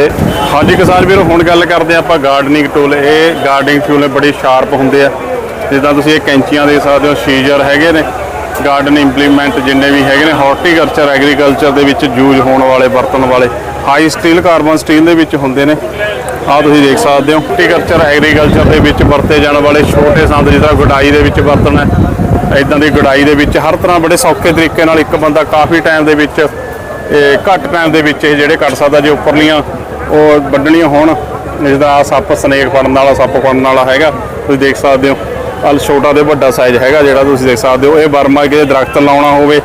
[SPEAKER 1] ਹਾਂਜੀ ਕਿਸਾਨ ਵੀਰੋ, ਹੁਣ ਗੱਲ ਕਰਦੇ ਹਾਂ ਆਪਾਂ ਗਾਰਡਨਿੰਗ ਟੂਲ ਇਹ ਗਾਰਡਨਿੰਗ ਟੂਲ ਬੜੇ ਸ਼ਾਰਪ ਹੁੰਦੇ ਆ। ਜਿੱਦਾਂ ਤੁਸੀਂ ਇਹ ਕੈਂਚੀਆਂ ਦੇ ਸਕਦੇ ਹੋ ਸੀਜ਼ਰ ਹੈਗੇ ਨੇ। ਗਾਰਡਨ ਇੰਪਲੀਮੈਂਟ ਜਿੰਨੇ ਵੀ ਹੈਗੇ ਨੇ ਹਾਰਟੀਕਲਚਰ ਐਗਰੀਕਲਚਰ ਦੇ ਵਿੱਚ ਯੂਜ਼ ਹੋਣ ਵਾਲੇ, ਵਰਤਣ ਵਾਲੇ ਹਾਈ ਸਟੀਲ ਕਾਰਬਨ ਸਟੀਲ ਦੇ ਵਿੱਚ ਹੁੰਦੇ ਨੇ। ਆਹ ਤੁਸੀਂ ਦੇਖ ਸਕਦੇ ਹੋ ਹਾਰਟੀਕਲਚਰ ਐਗਰੀਕਲਚਰ ਦੇ ਵਿੱਚ ਵਰਤੇ ਜਾਣ ਵਾਲੇ, ਛੋਟੇ ਸੰਦ ਜਿੱਦਾਂ ਗੁਡਾਈ ਦੇ ਵਿੱਚ ਵਰਤਣਾ ਇਦਾਂ ਦੀ ਗੜਾਈ ਦੇ ਵਿੱਚ ਹਰ ਤਰ੍ਹਾਂ ਬੜੇ ਸੌਖੇ ਤਰੀਕੇ ਨਾਲ ਇੱਕ ਬੰਦਾ ਕਾਫੀ ਟਾਈਮ ਦੇ ਵਿੱਚ ਇਹ ਘੱਟ ਟਾਈਮ ਦੇ ਵਿੱਚ ਇਹ ਜਿਹੜੇ ਕੱਟ ਸਕਦਾ ਜੇ ਉੱਪਰਲੀਆਂ ਉਹ ਵੱਢਣੀਆਂ ਹੋਣ। ਜਿੱਦਾਂ ਆਹ ਸੱਪ ਸਨੇਕ ਫੜਨ ਵਾਲਾ ਸੱਪ ਫੜਨ ਵਾਲਾ ਹੈਗਾ। ਤੁਸੀਂ ਦੇਖ ਸਕਦੇ ਹੋ ਆਹ ਛੋਟਾ ਤੇ ਵੱਡਾ ਸਾਈਜ਼ ਹੈਗਾ ਜਿਹੜਾ ਤੁਸੀਂ ਦੇਖ ਸਕਦੇ ਹੋ। ਇਹ ਬਰਮਾ ਕਿਸੇ ਦਰਖਤ ਲਾਉਣਾ ਹੋਵੇ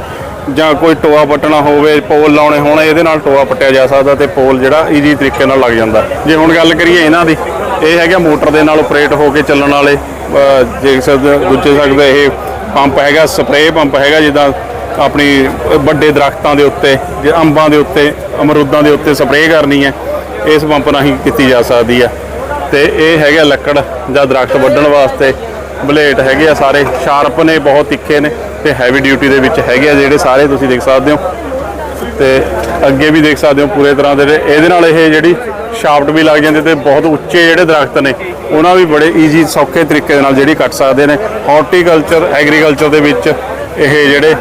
[SPEAKER 1] ਜਾਂ ਕੋਈ ਟੋਆ ਪੱਟਣਾ ਹੋਵੇ ਪੋਲ ਲਾਉਣੇ ਹੋਣ ਇਹਦੇ ਨਾਲ ਟੋਆ ਪੱਟਿਆ ਜਾ ਸਕਦਾ ਤੇ ਪੋਲ ਜਿਹੜਾ ਈਜ਼ੀ ਤਰੀਕੇ ਨਾਲ ਲੱਗ ਜਾਂਦਾ। ਜੇ ਹੁਣ ਗੱਲ ਕਰੀਏ ਇਹਨਾਂ ਦੀ ਇਹ ਹੈਗਾ ਮੋਟਰ ਦੇ ਨਾਲ ਆਪਰੇਟ ਹੋ ਕੇ ਚੱਲਣ ਵਾਲੇ ਅਹ ਦੇਖ ਸਕਦੇ ਹੋ, ਦੂਜੇ ਸਕਦੇ ਇਹ ਪੰਪ ਹੈਗਾ, ਸਪਰੇਅ ਪੰਪ ਹੈਗਾ ਜਿੱਦਾਂ ਆਪਣੀ ਵੱਡੇ ਦਰਖਤਾਂ ਦੇ ਉੱਤੇ, ਜੇ ਅੰਬਾਂ ਦੇ ਉੱਤੇ, ਅਮਰੂਦਾਂ ਦੇ ਉੱਤੇ ਸਪਰੇਅ ਕਰਨੀ ਹੈ, ਇਸ ਪੰਪ ਰਾਹੀਂ ਕੀਤੀ ਜਾ ਸਕਦੀ ਹੈ। ਤੇ ਇਹ ਹੈਗਾ ਲੱਕੜ ਜਾਂ ਦਰਖਤ ਵੱਢਣ ਵਾਸਤੇ ਬਲੇਡ ਹੈਗੇ ਆ ਸਾਰੇ, ਸ਼ਾਰਪ ਨੇ, ਬਹੁਤ ਤਿੱਖੇ ਨੇ ਤੇ ਹੈਵੀ ਡਿਊਟੀ ਦੇ ਵਿੱਚ ਹੈਗੇ ਆ ਜਿਹੜੇ ਸਾਰੇ ਤੁਸੀਂ ਦੇਖ ਸਕਦੇ ਹੋ। ਤੇ ਅੱਗੇ ਵੀ ਦੇਖ ਸਕਦੇ ਹੋ ਪੂਰੇ ਤਰ੍ਹਾਂ ਦੇ ਇਹਦੇ ਨਾਲ ਇਹ ਜਿਹੜੀ ਸ਼ਾਫਟ ਵੀ ਲੱਗ ਜਾਂਦੀ ਤੇ ਬਹੁਤ ਉੱਚੇ ਜਿਹੜੇ ਦਰਖਤ ਨੇ ਉਹਨਾਂ ਵੀ ਬੜੇ ਈਜ਼ੀ ਸੌਖੇ ਤਰੀਕੇ ਦੇ ਨਾਲ ਜਿਹੜੀ ਕੱਟ ਸਕਦੇ ਨੇ। ਹਾਰਟੀਕਲਚਰ ਐਗਰੀਕਲਚਰ ਦੇ ਵਿੱਚ ਇਹ ਜਿਹੜੇ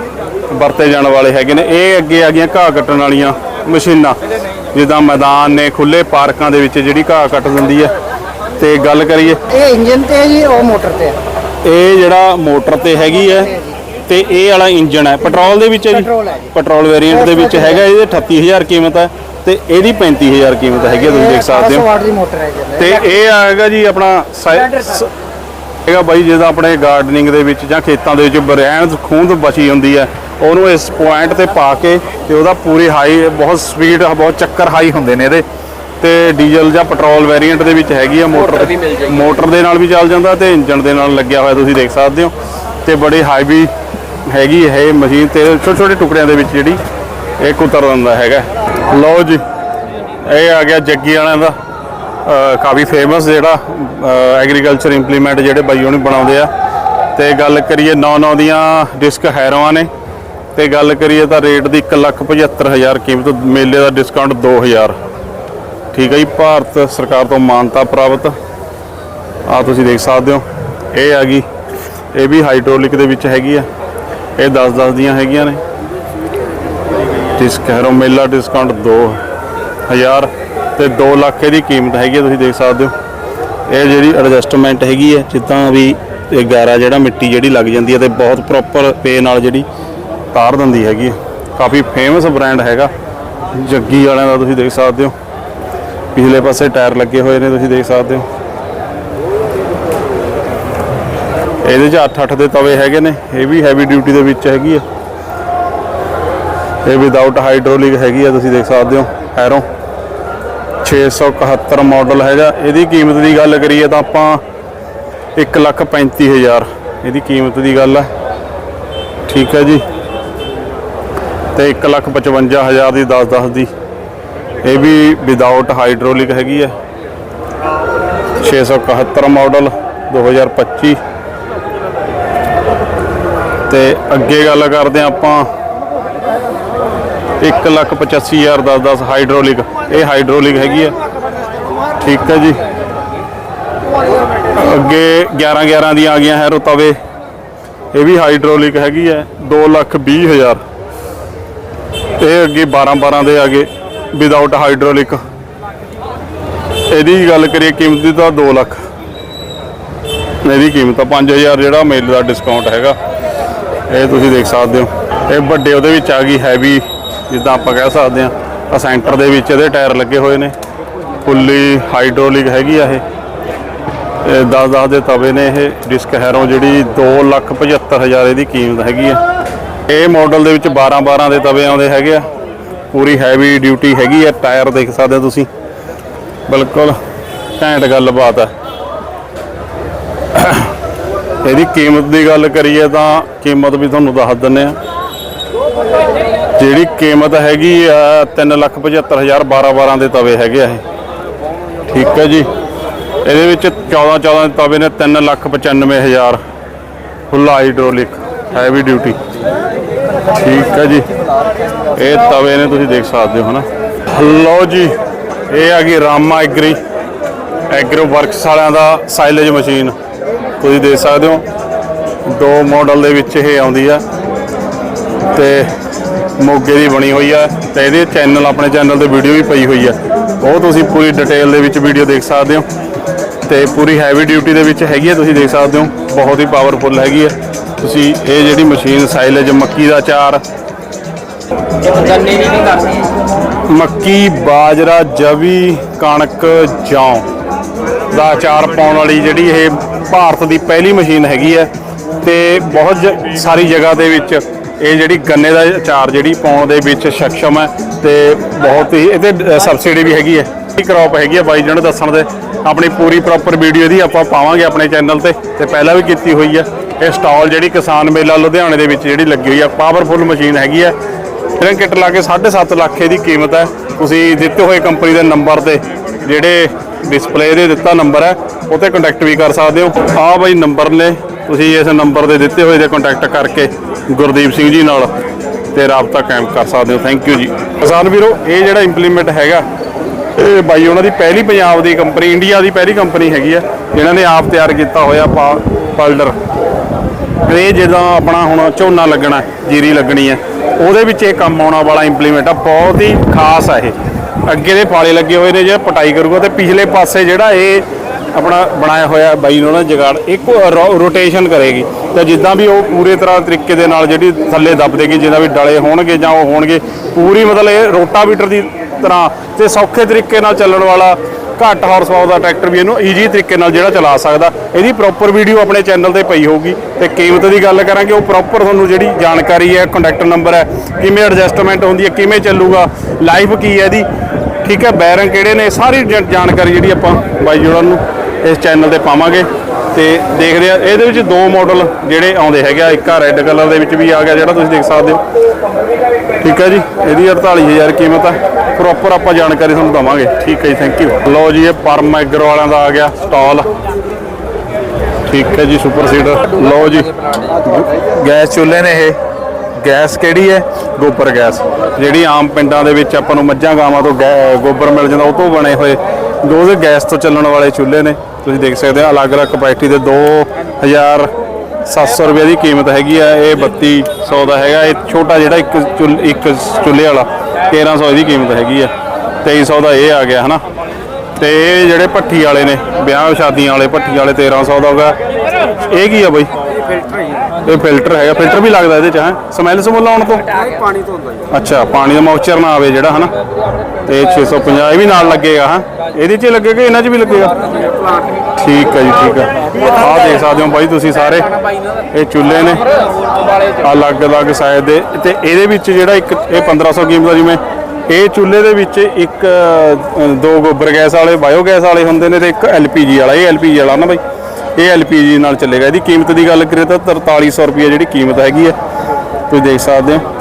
[SPEAKER 1] ਵਰਤੇ ਜਾਣ ਵਾਲੇ ਹੈਗੇ ਨੇ ਇਹ ਅੱਗੇ ਆ ਗਈਆਂ ਘਾਹ ਕੱਟਣ ਵਾਲੀਆਂ ਮਸ਼ੀਨਾਂ। ਜਿੱਦਾਂ ਮੈਦਾਨ ਨੇ ਖੁੱਲੇ ਪਾਰਕਾਂ ਦੇ ਵਿੱਚ ਜਿਹੜੀ ਘਾਹ ਕੱਟ ਦਿੰਦੀ ਹੈ। ਤੇ ਗੱਲ ਕਰੀਏ
[SPEAKER 2] ਇਹ ਇੰਜਨ ਤੇ ਹੈ ਜੀ ਉਹ ਮੋਟਰ ਤੇ ਹੈ।
[SPEAKER 1] ਇਹ ਜਿਹੜਾ ਮੋਟਰ ਤੇ ਹੈਗੀ ਹੈ ਤੇ ਇਹ ਵਾਲਾ ਇੰਜਨ ਹੈ। ਪੈਟਰੋਲ ਦੇ ਵਿੱਚ ਹੈ ਜੀ?
[SPEAKER 2] ਪੈਟਰੋਲ ਹੈ ਜੀ।
[SPEAKER 1] ਪੈਟਰੋਲ ਵੇਰੀਐਂਟ ਦੇ ਵਿੱਚ ਹੈਗਾ ਇਹਦੇ 38000 ਕੀਮਤ ਹੈ ਤੇ ਇਹਦੀ 35000 ਕੀਮਤ ਹੈਗੀ ਹੈ ਤੁਸੀਂ ਦੇਖ ਸਕਦੇ
[SPEAKER 2] 1800
[SPEAKER 1] ਹੋ।
[SPEAKER 2] ਵਾਟ ਦੀ ਮੋਟਰ ਹੈ ਜੀ
[SPEAKER 1] ਤੇ ਇਹ ਆਏਗਾ ਜੀ ਆਪਣਾ ਸਾਈ- ਸ- ਹੈਗਾ ਬਾਈ ਜਿਹਦਾ ਆਪਣੇ ਗਾਰਡਨਿੰਗ ਦੇ ਵਿੱਚ ਜਾਂ ਖੇਤਾਂ ਦੇ ਵਿੱਚ ਬਰੈਣ ਖੂੰਦ ਬਚੀ ਹੁੰਦੀ ਹੈ। ਉਹਨੂੰ ਇਸ ਪੁਆਇੰਟ ਤੇ ਪਾ ਕੇ ਤੇ ਉਹਦਾ ਪੂਰੀ ਹਾਈ ਬਹੁਤ ਸਪੀਡ ਬਹੁਤ ਚੱਕਰ ਹਾਈ ਹੁੰਦੇ ਨੇ ਇਹਦੇ। ਤੇ ਡੀਜ਼ਲ ਜਾਂ ਪੈਟਰੋਲ ਵੇਰੀਐਂਟ ਦੇ ਵਿੱਚ ਹੈਗੀ ਆ ਮੋਟਰ। ਮੋਟਰ ਦੇ ਨਾਲ ਵੀ ਚੱਲ ਜਾਂਦਾ ਤੇ ਇੰਜਨ ਦੇ ਨਾਲ ਲੱਗਿਆ ਹੋਇਆ ਤੁਸੀਂ ਦੇਖ ਸਕਦੇ ਹੋ। ਤੇ ਬੜੀ ਹਾਈਵੀ ਹੈਗੀ ਇਹ ਮਸ਼ੀਨ ਤੇ ਛੋਟੇ ਛੋਟੇ ਟੁਕੜਿਆਂ ਦੇ ਵਿੱਚ ਜਿਹੜੀ ਇਹ ਕੁਤਰ ਦਿੰਦਾ ਹੈਗਾ। ਲਓ ਜੀ, ਇਹ ਆ ਗਿਆ ਜੱਗੀ ਵਾਲਿਆਂ ਦਾ ਕਾਫੀ ਫੇਮਸ ਜਿਹੜਾ ਐਗਰੀਕਲਚਰ ਇੰਪਲੀਮੈਂਟ ਜਿਹੜੇ ਬਾਈ ਉਹਨੇ ਬਣਾਉਂਦੇ ਆ। ਤੇ ਗੱਲ ਕਰੀਏ 9-9 ਦੀਆਂ ਡਿਸਕ ਹੈਰੋਆਂ ਨੇ। ਤੇ ਗੱਲ ਕਰੀਏ ਤਾਂ ਰੇਟ ਦੀ 175000 ਕੀਮਤ, ਮੇਲੇ ਦਾ ਡਿਸਕਾਊਂਟ 2000 ਠੀਕ ਹੈ ਜੀ, ਭਾਰਤ ਸਰਕਾਰ ਤੋਂ ਮਾਨਤਾ ਪ੍ਰਾਪਤ। ਆ ਤੁਸੀਂ ਦੇਖ ਸਕਦੇ ਹੋ, ਇਹ ਆ ਗਈ, ਇਹ ਵੀ ਹਾਈਡ੍ਰੋਲਿਕ ਦੇ ਵਿੱਚ ਹੈਗੀ ਆ। ਇਹ 10-10 ਦੀਆਂ ਹੈਗੀਆਂ ਨੇ। ਡਿਸਕ ਹੈਰੋ ਮੇਲਾ ਡਿਸਕਾਊਂਟ 2000 ਤੇ 2 ਲੱਖ ਇਹਦੀ ਕੀਮਤ ਹੈਗੀ ਆ, ਤੁਸੀਂ ਦੇਖ ਸਕਦੇ ਹੋ। ਇਹ ਜਿਹੜੀ ਐਡਜਸਟਮੈਂਟ ਹੈਗੀ ਹੈ ਜਿੱਦਾਂ ਵੀ ਇਹ ਗਾਰਾ ਜਿਹੜਾ ਮਿੱਟੀ ਜਿਹੜੀ ਲੱਗ ਜਾਂਦੀ ਹੈ ਤੇ ਬਹੁਤ ਪ੍ਰੋਪਰ ਪੇ ਨਾਲ ਜਿਹੜੀ ਤਾਰ ਦਿੰਦੀ ਹੈਗੀ ਹੈ ਕਾਫੀ ਫੇਮਸ ਬ੍ਰਾਂਡ ਹੈਗਾ, ਜੱਗੀ ਵਾਲਿਆਂ ਦਾ ਤੁਸੀਂ ਦੇਖ ਸਕਦੇ ਹੋ। ਪਿਛਲੇ ਪਾਸੇ ਟਾਇਰ ਲੱਗੇ ਹੋਏ ਨੇ, ਤੁਸੀਂ ਦੇਖ ਸਕਦੇ ਹੋ। ਇਹਦੇ 'ਚ 8-8 ਦੇ ਤਵੇ ਹੈਗੇ ਨੇ, ਇਹ ਵੀ ਹੈਵੀ ਡਿਊਟੀ ਦੇ ਵਿੱਚ ਹੈਗੀ ਆ। ਇਹ ਵਿਦਆਊਟ ਹਾਈਡ੍ਰੋਲਿਕ ਹੈਗੀ ਆ, ਤੁਸੀਂ ਦੇਖ ਸਕਦੇ ਹੋ, ਹੈਰੋ। 671 ਮਾਡਲ ਹੈਗਾ। ਇਹਦੀ ਕੀਮਤ ਦੀ ਗੱਲ ਕਰੀਏ ਤਾਂ ਆਪਾਂ 135000 ਇਹਦੀ ਕੀਮਤ ਦੀ ਗੱਲ ਹੈ ਠੀਕ ਹੈ ਜੀ। ਤੇ 155000 ਦੀ 10 10 ਦੀ ਇਹ ਵੀ ਵਿਦਆਊਟ ਹਾਈਡ੍ਰੋਲਿਕ ਹੈਗੀ ਹੈ 671 ਮਾਡਲ 2025 ਤੇ ਅੱਗੇ ਗੱਲ ਕਰਦੇ ਹਾਂ ਆਪਾਂ 185000 10 10 ਹਾਈਡ੍ਰੋਲਿਕ। ਇਹ ਹਾਈਡ੍ਰੋਲਿਕ ਹੈਗੀ ਹੈ ਠੀਕ ਹੈ ਜੀ। ਅੱਗੇ 11 11 ਦੀਆਂ ਆ ਗਈਆਂ ਹੈ ਤਵੇ। ਇਹ ਵੀ ਹਾਈਡ੍ਰੋਲਿਕ ਹੈਗੀ ਹੈ 220000 ਇਹ ਅੱਗੇ 12 12 ਦੇ ਆ ਗਏ ਵਿਦਆਊਟ ਹਾਈਡ੍ਰੋਲਿਕ। ਇਹਦੀ ਗੱਲ ਕਰੀਏ, ਕੀਮਤ ਦੀ ਤਾਂ 2 ਲੱਖ। ਇਹਦੀ ਕੀਮਤ ਆ 5000 ਜਿਹੜਾ ਮੇਲ ਦਾ ਡਿਸਕਾਊਂਟ ਹੈਗਾ। ਇਹ ਤੁਸੀਂ ਦੇਖ ਸਕਦੇ ਹੋ। ਇਹ ਵੱਡੇ ਉਹਦੇ ਵਿੱਚ ਆ ਗਈ ਹੈਵੀ ਜਿੱਦਾਂ ਆਪਾਂ ਕਹਿ ਸਕਦੇ ਹਾਂ ਆ ਸੈਂਟਰ ਦੇ ਵਿੱਚ ਇਹਦੇ ਟਾਇਰ ਲੱਗੇ ਹੋਏ ਨੇ। ਫੁੱਲੀ ਹਾਈਡ੍ਰੋਲਿਕ ਹੈਗੀ ਆ ਇਹ। ਇਹ 10 10 ਦੇ ਤਵੇ ਨੇ ਇਹ ਡਿਸਕ ਹੈਰੋ ਜਿਹੜੀ 275000 ਇਹਦੀ ਕੀਮਤ ਹੈਗੀ ਆ। ਇਹ ਮਾਡਲ ਦੇ ਵਿੱਚ 12 12 ਦੇ ਤਵੇ ਆਉਂਦੇ ਹੈਗੇ ਆ। ਪੂਰੀ ਹੈਵੀ ਡਿਊਟੀ ਹੈਗੀ ਆ। ਟਾਇਰ ਦੇਖ ਸਕਦੇ ਹੋ ਤੁਸੀਂ। ਬਿਲਕੁਲ ਘੈਂਟ ਗੱਲਬਾਤ ਹੈ ਇਹਦੀ ਕੀਮਤ ਦੀ ਗੱਲ ਕਰੀਏ ਤਾਂ ਕੀਮਤ ਵੀ ਤੁਹਾਨੂੰ ਦੱਸ ਦਿੰਨੇ ਆ ਜਿਹੜੀ ਕੀਮਤ ਹੈਗੀ ਆ 375000 12 12 ਦੇ ਤਵੇ ਹੈਗੇ ਆ ਇਹ। ਠੀਕ ਹੈ ਜੀ। ਇਹਦੇ ਵਿੱਚ 14 14 ਦੇ ਤਵੇ ਨੇ 395000 ਫੁੱਲ ਹਾਈਡ੍ਰੋਲਿਕ ਹੈਵੀ ਡਿਊਟੀ ਠੀਕ ਹੈ ਜੀ। ਇਹ ਤਵੇ ਨੇ ਤੁਸੀਂ ਦੇਖ ਸਕਦੇ ਹੋ ਹਨਾ। ਲਓ ਜੀ, ਇਹ ਆ ਗਈ ਰਾਮਾ ਐਗਰੀ। ਐਗਰੋ ਵਰਕਸ ਵਾਲਿਆਂ ਦਾ ਸਾਈਲੇਜ ਮਸ਼ੀਨ ਤੁਸੀਂ ਦੇਖ ਸਕਦੇ ਹੋ। ਦੋ ਮਾਡਲ ਦੇ ਵਿੱਚ ਇਹ ਆਉਂਦੀ ਆ। ਤੇ ਮੋਗੇ ਦੀ ਬਣੀ ਹੋਈ ਆ ਤੇ ਇਹਦੇ ਚੈਨਲ ਆਪਣੇ ਚੈਨਲ ਤੇ ਵੀਡੀਓ ਵੀ ਪਈ ਹੋਈ ਆ। ਉਹ ਤੁਸੀਂ ਪੂਰੀ ਡਿਟੇਲ ਦੇ ਵਿੱਚ ਵੀਡੀਓ ਦੇਖ ਸਕਦੇ ਹੋ। ਤੇ ਪੂਰੀ ਹੈਵੀ ਡਿਊਟੀ ਦੇ ਵਿੱਚ ਹੈਗੀ ਆ, ਤੁਸੀਂ ਦੇਖ ਸਕਦੇ ਹੋ। ਬਹੁਤ ਹੀ ਪਾਵਰਫੁਲ ਹੈਗੀ ਆ। ਤੁਸੀਂ ਇਹ ਜਿਹੜੀ ਮਸ਼ੀਨ ਸਾਈਲੇਜ ਮੱਕੀ ਦਾ ਚਾਰ। ਮੱਕੀ, ਬਾਜਰਾ, ਜਵੀ, ਕਣਕ, ਜੌਂ ਦਾ ਅਚਾਰ ਪਾਉਣ ਵਾਲੀ ਜਿਹੜੀ ਇਹ ਭਾਰਤ ਦੀ ਪਹਿਲੀ ਮਸ਼ੀਨ ਹੈਗੀ ਹੈ ਤੇ ਬਹੁਤ ਜ- ਸਾਰੀ ਜਗ੍ਹਾ ਦੇ ਵਿੱਚ ਇਹ ਜਿਹੜੀ ਗੰਨੇ ਦਾ ਅਚਾਰ ਜਿਹੜੀ ਪਾਉਣ ਦੇ ਵਿੱਚ ਸક્ષਮ ਹੈ ਤੇ ਬਹੁਤ ਹੀ ਇਹਦੇ ਸਬਸਿਡੀ ਵੀ ਹੈਗੀ ਹੈ। ਇਹ ਕ੍ਰੌਪ ਹੈਗੀ ਹੈ ਬਾਈ ਜਣ ਦੱਸਣ ਦੇ। ਆਪਣੀ ਪੂਰੀ ਪ੍ਰੋਪਰ ਵੀਡੀਓ ਦੀ ਆਪਾਂ ਪਾਵਾਂਗੇ ਆਪਣੇ ਚੈਨਲ ਤੇ ਤੇ ਪਹਿਲਾਂ ਵੀ ਕੀਤੀ ਹੋਈ ਹੈ। ਇਹ ਸਟਾਲ ਜਿਹੜੀ ਕਿਸਾਨ ਮੇਲਾ ਲੁਧਿਆਣੇ ਦੇ ਵਿੱਚ ਜਿਹੜੀ ਲੱਗੀ ਹੋਈ ਹੈ ਪਾਵਰਫੁੱਲ ਮਸ਼ੀਨ ਹੈਗੀ ਹੈ। ਇਹਨਾਂ ਕਿੱਟ ਲਾ ਕੇ 7.5 ਲੱਖ ਇਹਦੀ ਕੀਮਤ ਹੈ। ਤੁਸੀਂ ਦਿੱਤੇ ਹੋਏ ਕੰਪਨੀ ਦੇ ਨੰਬਰ ਤੇ ਜਿਹੜੇ ਡਿਸਪਲੇ ਦੇ ਦਿੱਤਾ ਨੰਬਰ ਹੈ ਉਹ ਤੇ ਕੰਟੈਕਟ ਵੀ ਕਰ ਸਕਦੇ ਹੋ। ਆਹ ਬਾਈ ਨੰਬਰ ਨੇ, ਤੁਸੀਂ ਇਸ ਨੰਬਰ ਦੇ ਦਿੱਤੇ ਹੋਏ ਦੇ ਕੰਟੈਕਟ ਕਰਕੇ ਗੁਰਦੀਪ ਸਿੰਘ ਜੀ ਨਾਲ ਤੇ ਰਾਬਤਾ ਕਾਇਮ ਕਰ ਸਕਦੇ ਹੋ। ਥੈਂਕ ਯੂ ਜੀ। ਕਿਸਾਨ ਵੀਰੋ, ਇਹ ਜਿਹੜਾ ਇੰਪਲੀਮੈਂਟ ਹੈਗਾ, ਇਹ ਬਾਈ ਉਹਨਾਂ ਦੀ ਪਹਿਲੀ ਪੰਜਾਬ ਦੀ ਕੰਪਨੀ ਇੰਡੀਆ ਦੀ ਪਹਿਲੀ ਕੰਪਨੀ ਹੈਗੀ ਆ। ਜਿਨ੍ਹਾਂ ਨੇ ਆਪ ਤਿਆਰ ਕੀਤਾ ਹੋਇਆ ਪਾ, ਪਲਡਰ। ਇਹ ਜਦੋਂ ਆਪਣਾ ਹੁਣ ਝੋਨਾ ਲੱਗਣਾ, ਜੀਰੀ ਲੱਗਣੀ ਹੈ ਉਹਦੇ ਵਿੱਚ ਇਹ ਕੰਮ ਆਉਣਾ ਵਾਲਾ ਇੰਪਲੀਮੈਂਟ ਆ। ਬਹੁਤ ਹੀ ਖਾਸ ਆ ਇਹ। ਅੱਗੇ ਦੇ ਫਾਲੇ ਲੱਗੇ ਹੋਏ ਨੇ ਜਿਹੜਾ ਪਟਾਈ ਕਰੂਗਾ ਤੇ ਪਿਛਲੇ ਪਾਸੇ ਜਿਹੜਾ ਇਹ ਆਪਣਾ ਬਣਾਇਆ ਹੋਇਆ ਬਾਈ ਨੇ ਉਹਨਾਂ ਨੇ ਜਗਾੜ, ਇੱਕ ਰੋਟੇਸ਼ਨ ਕਰੇਗੀ। ਤੇ ਜਿੱਦਾਂ ਵੀ ਉਹ ਪੂਰੇ ਤਰ੍ਹਾਂ ਤਰੀਕੇ ਦੇ ਨਾਲ ਜਿਹੜੀ ਥੱਲੇ ਦੱਬ ਦੇਗੀ ਜਿੱਦਾਂ ਵੀ ਡਲੇ ਹੋਣਗੇ ਜਾਂ ਉਹ ਹੋਣਗੇ, ਪੂਰੀ ਮਤਲਬ ਇਹ ਰੋਟਾਵੀਟਰ ਦੀ ਤਰ੍ਹਾਂ ਤੇ ਸੌਖੇ ਤਰੀਕੇ ਨਾਲ ਚੱਲਣ ਵਾਲਾ ਘੱਟ ਹਾਰਸ ਪਾਵਰ ਦਾ ਟਰੈਕਟਰ ਵੀ ਇਹਨੂੰ ਈਜੀ ਤਰੀਕੇ ਨਾਲ ਜਿਹੜਾ ਚਲਾ ਸਕਦਾ। ਇਹਦੀ ਪ੍ਰੋਪਰ ਵੀਡੀਓ ਆਪਣੇ ਚੈਨਲ ਤੇ ਪਈ ਹੋਊਗੀ। ਤੇ ਕੀਮਤ ਦੀ ਗੱਲ ਕਰਾਂਗੇ, ਉਹ ਪ੍ਰੋਪਰ ਤੁਹਾਨੂੰ ਜਿਹੜੀ ਜਾਣਕਾਰੀ ਹੈ ਕੰਟੈਕਟ ਨੰਬਰ ਹੈ, ਕਿਵੇਂ ਐਡਜਸਟਮੈਂਟ ਹੁੰਦੀ ਹੈ, ਕਿਵੇਂ ਚੱਲੂਗਾ ਲਾਈਫ ਕੀ ਹੈ ਇਹਦੀ, ਠੀਕ ਹੈ ਬੈਰਿੰਗ ਕਿਹੜੇ ਨੇ, ਸਾਰੀ ਜ- ਜਾਣਕਾਰੀ ਜਿਹੜੀ ਆਪਾਂ ਬਾਈ ਜੋੜਨ ਨੂੰ ਇਸ ਚੈਨਲ ਤੇ ਪਾਵਾਂਗੇ ਤੇ ਦੇਖਦੇ ਆ ਇਹਦੇ ਵਿੱਚ ਦੋ ਮਾਡਲ ਜਿਹੜੇ ਆਉਂਦੇ ਹੈਗੇ ਆ। ਇੱਕ ਆ ਰੈੱਡ ਕਲਰ ਦੇ ਵਿੱਚ ਵੀ ਆ ਗਿਆ, ਜਿਹੜਾ ਤੁਸੀਂ ਦੇਖ ਸਕਦੇ ਹੋ। ਠੀਕ ਹੈ ਜੀ? ਇਹਦੀ 48000 ਕੀਮਤ ਹੈ ਪ੍ਰੋਪਰ ਆਪਾਂ ਜਾਣਕਾਰੀ ਤੁਹਾਨੂੰ ਦਵਾਂਗੇ। ਠੀਕ ਹੈ ਜੀ ਥੈਂਕ ਯੂ ਲਓ ਜੀ, ਇਹ ਪਰਮ ਐਗਰੋ ਵਾਲਿਆਂ ਦਾ ਆ ਗਿਆ ਸਟਾਲ ਠੀਕ ਹੈ ਜੀ ਸੁਪਰ ਸੀਡਰ ਲਓ ਜੀ, ਗੈਸ ਚੁੱਲ੍ਹੇ ਨੇ ਇਹ। ਗੈਸ ਕਿਹੜੀ ਹੈ? ਗੋਬਰ ਗੈਸ। ਜਿਹੜੀ ਆਮ ਪਿੰਡਾਂ ਦੇ ਵਿੱਚ ਆਪਾਂ ਨੂੰ ਮੱਝਾਂ, ਗਾਵਾਂ ਤੋਂ ਗੈ- ਗੋਬਰ ਮਿਲ ਜਾਂਦਾ, ਉਹ ਤੋਂ ਬਣੇ ਹੋਏ। ਦੋਵੇਂ ਗੈਸ ਤੋਂ ਚੱਲਣ ਵਾਲੇ ਚੁੱਲ੍ਹੇ ਨੇ। ਤੁਸੀਂ ਦੇਖ ਸਕਦੇ ਹੋ ਅਲੱਗ-ਅਲੱਗ ਕਪੈਸਿਟੀ ਦੇ 2000 700 ਰੁਪਏ ਦੀ ਕੀਮਤ ਹੈਗੀ ਆ, ਇਹ 3200 ਦਾ ਹੈਗਾ, ਇਹ ਛੋਟਾ ਜਿਹੜਾ ਇੱਕ ਚੁੱਲ- ਇੱਕ ਚੁੱਲ੍ਹੇ ਵਾਲਾ 1300 ਇਹਦੀ ਕੀਮਤ ਹੈਗੀ ਆ 2300 ਦਾ ਇਹ ਆ ਗਿਆ, ਹਨਾ? ਤੇ ਇਹ ਜਿਹੜੇ ਭੱਠੀ ਵਾਲੇ ਨੇ, ਵਿਆਹ ਸ਼ਾਦੀਆਂ ਵਾਲੇ, ਭੱਠੀ ਵਾਲੇ 1300 ਦਾ ਹੋਗਾ ਇਹ ਕੀ ਆ ਬਾਈ? ਇਹ ਫਿਲਟਰ ਹੈਗਾ ਫਿਲਟਰ ਵੀ ਲੱਗਦਾ ਇਹਦੇ ਚ ਹੈ? ਸਮੈਲ ਸਮੁੱਲ ਆਉਣ ਤੋਂ?
[SPEAKER 2] ਪਾਣੀ ਤੋਂ ਹੁੰਦਾ ਜੀ।
[SPEAKER 1] ਅੱਛਾ ਪਾਣੀ ਦਾ ਮੌਇਸਚਰ ਨਾ ਆਵੇ ਜਿਹੜਾ ਹਨਾ? ਤੇ 650 ਇਹ ਵੀ ਨਾਲ ਲੱਗੇਗਾ ਹਾਂ? ਇਹਦੇ 'ਚ ਹੀ ਲੱਗੇਗਾ ਇਹਨਾਂ 'ਚ ਵੀ ਲੱਗੇਗਾ? ਠੀਕ ਹੈ ਜੀ ਠੀਕ ਹੈ। ਆਹ ਦੇਖ ਸਕਦੇ ਹੋ ਬਾਈ ਤੁਸੀਂ ਸਾਰੇ। ਇਹ ਚੁੱਲ੍ਹੇ ਨੇ। ਅਲੱਗ-ਅਲੱਗ ਸਾਈਜ਼ ਦੇ। ਤੇ ਇਹਦੇ ਵਿੱਚ ਜਿਹੜਾ ਇੱਕ ਇਹ 1500 ਕੀਮਤ ਦਾ ਜਿਵੇਂ ਇਹ ਚੁੱਲ੍ਹੇ ਦੇ ਵਿੱਚ ਇੱਕ ਦੋ ਗੋਬਰ ਗੈਸ ਵਾਲੇ ਬਾਇਓ ਗੈਸ ਵਾਲੇ ਹੁੰਦੇ ਨੇ ਤੇ ਇੱਕ ਐਲਪੀਜੀ ਵਾਲਾ ਇਹ ਐਲਪੀਜੀ ਵਾਲਾ ਨਾ ਬਾਈ? ਇਹ ਐਲਪੀਜੀ ਨਾਲ ਚੱਲੇਗਾ। ਇਹਦੀ ਕੀਮਤ ਦੀ ਗੱਲ ਕਰੀਏ ਤਾਂ 4300 ਰੁਪਏ ਜਿਹੜੀ ਕੀਮਤ ਹੈਗੀ ਹੈ ਤੁਸੀਂ ਦੇਖ ਸਕਦੇ ਹੋ।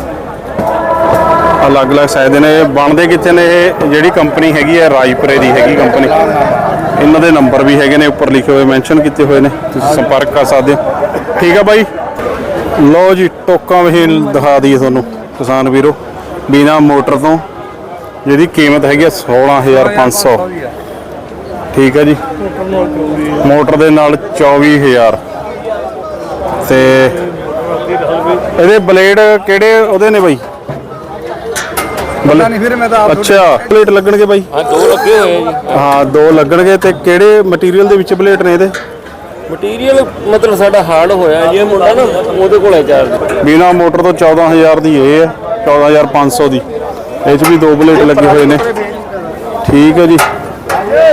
[SPEAKER 1] ਅਲੱਗ-ਅਲੱਗ ਸਾਈਜ਼ ਦੇ ਨੇ। ਬਣਦੇ ਕਿੱਥੇ ਨੇ? ਇਹ ਜਿਹੜੀ ਕੰਪਨੀ ਹੈਗੀ ਹੈ ਰਾਜਪੁਰੇ ਦੀ ਹੈਗੀ ਕੰਪਨੀ ਇਹਨਾਂ ਦੇ ਨੰਬਰ ਵੀ ਹੈਗੇ ਨੇ, ਉੱਪਰ ਲਿਖੇ ਹੋਏ ਮੈਂਸ਼ਨ ਕੀਤੇ ਹੋਏ ਨੇ। ਤੁਸੀਂ ਸੰਪਰਕ ਕਰ ਸਕਦੇ ਹੋ। ਠੀਕ ਆ ਬਾਈ। ਲਓ ਜੀ, ਟੋਕਾਂ ਵੀ ਦਿਖਾ ਦਈਏ ਤੁਹਾਨੂੰ, ਕਿਸਾਨ ਵੀਰੋ। ਬਿਨਾ ਮੋਟਰ ਤੋਂ, ਜਿਹਦੀ ਕੀਮਤ ਹੈਗੀ ਹੈ 16500 ਠੀਕ ਹੈ ਜੀ। ਮੋਟਰ ਦੇ ਨਾਲ 24000 ਤੇ ਇਹਦੇ ਬਲੇਡ ਕਿਹੜੇ ਉਹਦੇ ਨੇ ਬਾਈ?
[SPEAKER 2] ਪਤਾ ਨਹੀਂ ਫਿਰ ਮੈਂ ਤਾਂ ਆਪ
[SPEAKER 1] ਅੱਛਾ ਪਲੇਟ ਲੱਗਣਗੇ ਬਾਈ?
[SPEAKER 3] ਹਾਂ ਦੋ ਲੱਗੇ ਹੋਏ ਆ ਜੀ।
[SPEAKER 1] ਹਾਂ ਦੋ ਲੱਗਣਗੇ ਤੇ ਕਿਹੜੇ ਮਟੀਰੀਅਲ ਦੇ ਵਿੱਚ ਪਲੇਟ ਨੇ ਇਹਦੇ?
[SPEAKER 3] ਮਟੀਰੀਅਲ ਮਤਲਬ ਸਾਡਾ ਹਾਰਡ ਹੋਇਆ ਜੀ ਇਹ ਮੁੰਡਾ ਨਾ ਉਹਦੇ ਕੋਲ ਹੈ ਚਾਰਜ।
[SPEAKER 1] ਬਿਨਾ ਮੋਟਰ ਤੋਂ 14000 ਦੀ ਇਹ ਹੈ 14500 ਦੀ। ਇਹ 'ਚ ਵੀ ਦੋ ਪਲੇਟ ਲੱਗੇ ਹੋਏ ਨੇ। ਠੀਕ ਹੈ ਜੀ।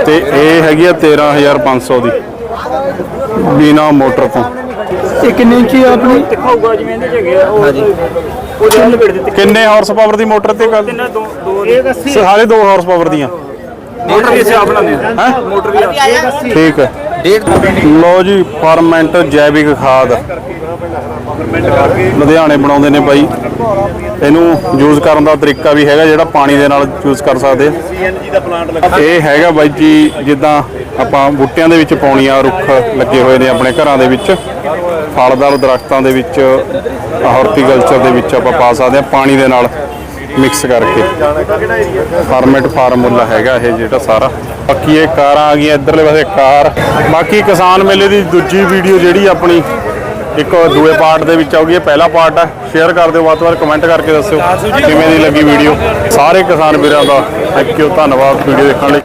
[SPEAKER 1] ਤੇ ਇਹ ਹੈਗੀ ਆ 13500 ਦੀ। ਬਿਨਾ ਮੋਟਰ ਤੋਂ।
[SPEAKER 2] ਇਹ ਕਿੰਨੇ ਇੰਚੀ ਆ ਆਪਣੀ?
[SPEAKER 3] ਦਿਖਾਊਗਾ ਜਿਵੇਂ ਇਹਦੇ ਚ ਹੈਗੇ ਆ। ਉਹ ਉਹ ਜਿਹੜਾ ਲਪੇਟ ਦਿੱਤੇ।
[SPEAKER 1] ਕਿੰਨੇ ਹਾਰਸ ਪਾਵਰ ਦੀ ਮੋਟਰ ਤੇ ਗੱਲ?
[SPEAKER 3] ਦੋ ਦੋ ਇਹ
[SPEAKER 1] ਸਾਰੇ 2 ਹਾਰਸ ਪਾਵਰ ਦੀਆਂ।
[SPEAKER 3] ਮੋਟਰ ਵੀ ਅਸੀਂ ਆਪ ਬਣਾਉਂਦੇ ਹਾਂ
[SPEAKER 1] ਹੈ?
[SPEAKER 3] ਮੋਟਰ ਵੀ
[SPEAKER 1] ਠੀਕ ਹੈ।
[SPEAKER 2] ਡੇਢ
[SPEAKER 1] ਲੋ ਜੀ ਫਰਮੈਂਟ ਜੈਵਿਕ ਖਾਦ। ਲੁਧਿਆਣੇ ਬਣਾਉਂਦੇ ਨੇ ਬਾਈ। ਇਹਨੂੰ ਯੂਜ਼ ਕਰਨ ਦਾ ਤਰੀਕਾ ਵੀ ਹੈਗਾ ਜਿਹੜਾ ਪਾਣੀ ਦੇ ਨਾਲ ਯੂਜ਼ ਕਰ ਸਕਦੇ। ਆ
[SPEAKER 3] ਸੀਐਨਜੀ ਦਾ ਪਲਾਂਟ ਲੱਗਾ।
[SPEAKER 1] ਇਹ ਹੈਗਾ ਬਾਈ ਜੀ ਜਿੱਦਾਂ ਆਪਾਂ ਬੂਟਿਆਂ ਦੇ ਵਿੱਚ ਪਾਉਣੀਆਂ ਰੁੱਖ ਲੱਗੇ ਹੋਏ ਨੇ ਆਪਣੇ ਘਰਾਂ ਦੇ ਵਿੱਚ। ਫਲਦਾਰ ਦਰਖਤਾਂ ਦੇ ਵਿੱਚ ਹਾਰਟੀਕਲਚਰ ਦੇ ਵਿੱਚ ਆਪਾਂ ਪਾ ਸਕਦੇ ਆ ਪਾਣੀ ਦੇ ਨਾਲ ਮਿਕਸ ਕਰਕੇ। ਫਾਰਮੇਟ ਫਾਰਮੂਲਾ ਹੈਗਾ ਇਹ ਜਿਹੜਾ ਸਾਰਾ। ਬਾਕੀ ਇਹ ਕਾਰਾਂ ਆ ਗਈਆਂ ਇਧਰਲੇ ਪਾਸੇ ਕਾਰ। ਬਾਕੀ ਕਿਸਾਨ ਮੇਲੇ ਦੀ ਦੂਜੀ ਵੀਡੀਓ ਜਿਹੜੀ ਆਪਣੀ ਇੱਕ ਦੂਏ ਪਾਰਟ ਦੇ ਵਿੱਚ ਆਉਗੀ ਇਹ ਪਹਿਲਾ ਪਾਰਟ ਹੈ ਸ਼ੇਅਰ ਕਰ ਦਿਓ, ਵੱਧ ਤੋਂ ਵੱਧ ਕਮੈਂਟ ਕਰਕੇ ਦੱਸਿਓ, ਕਿਵੇਂ ਦੀ ਲੱਗੀ ਵੀਡੀਓ ਸਾਰੇ ਕਿਸਾਨ ਵੀਰਾਂ ਦਾ ਥੈਂਕ ਯੂ ਧੰਨਵਾਦ ਵੀਡੀਓ ਦੇਖਣ ਲਈ।